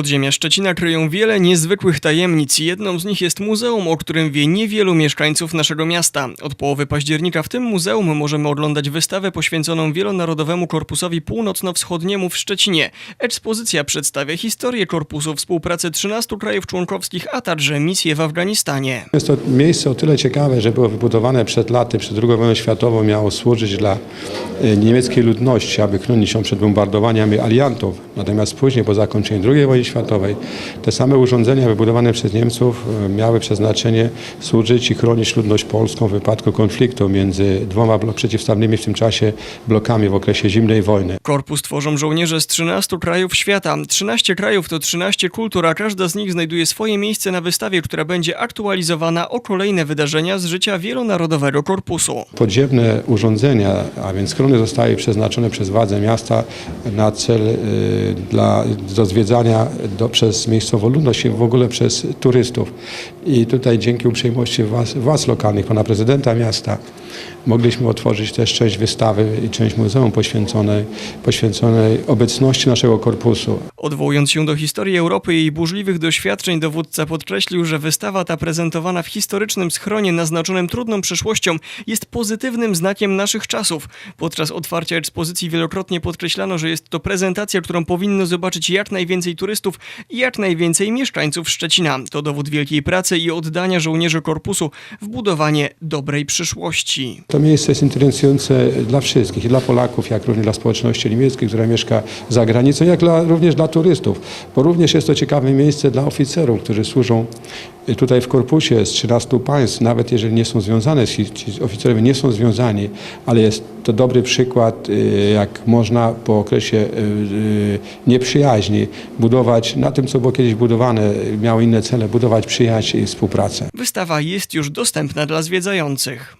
Podziemia Szczecina kryją wiele niezwykłych tajemnic. Jedną z nich jest muzeum, o którym wie niewielu mieszkańców naszego miasta. Od połowy października w tym muzeum możemy oglądać wystawę poświęconą Wielonarodowemu Korpusowi Północno-Wschodniemu w Szczecinie. Ekspozycja przedstawia historię korpusu, współpracę 13 krajów członkowskich, a także misję w Afganistanie. Jest to miejsce o tyle ciekawe, że było wybudowane przed laty, przed II wojną światową, miało służyć dla e, niemieckiej ludności, aby chronić ją przed bombardowaniami aliantów. Natomiast później, po zakończeniu II wojny światowej, te same urządzenia wybudowane przez Niemców e, miały przeznaczenie służyć i chronić ludność polską w wypadku konfliktu między dwoma przeciwstawnymi w tym czasie blokami w okresie zimnej wojny. Korpus tworzą żołnierze z 13 krajów świata. 13 krajów to 13 kultur, a każda z nich znajduje swoje miejsce na wystawie, która będzie aktualizowana o kolejne wydarzenia z życia wielonarodowego korpusu. Podziemne urządzenia, a więc schrony zostały przeznaczone przez władze miasta na cel y, dla, do zwiedzania do, przez miejscową ludność i w ogóle przez turystów. I tutaj dzięki uprzejmości władz, władz lokalnych, pana prezydenta miasta, mogliśmy otworzyć też część wystawy i część muzeum poświęconej, poświęconej obecności naszego korpusu. Odwołując się do historii Europy i jej burzliwych doświadczeń, dowódca podkreślił, że wystawa ta prezentowana w historycznym schronie naznaczonym trudną przeszłością jest pozytywnym znakiem naszych czasów. Podczas otwarcia ekspozycji wielokrotnie podkreślano, że jest to prezentacja, którą powinno zobaczyć jak najwięcej turystów i jak najwięcej mieszkańców Szczecina. To dowód wielkiej pracy i oddania żołnierzy korpusu w budowanie dobrej przyszłości. To miejsce jest interesujące dla wszystkich, i dla Polaków, jak również dla społeczności niemieckiej, która mieszka za granicą, jak dla, również dla turystów, bo również jest to ciekawe miejsce dla oficerów, którzy służą tutaj w korpusie z 13 państw, nawet jeżeli nie są związane, ci oficerowie nie są związani, ale jest to dobry przykład, y, jak można po okresie y, y, nieprzyjaźni budować na tym, co było kiedyś budowane, miało inne cele, budować przyjaźń i współpracę. Wystawa jest już dostępna dla zwiedzających.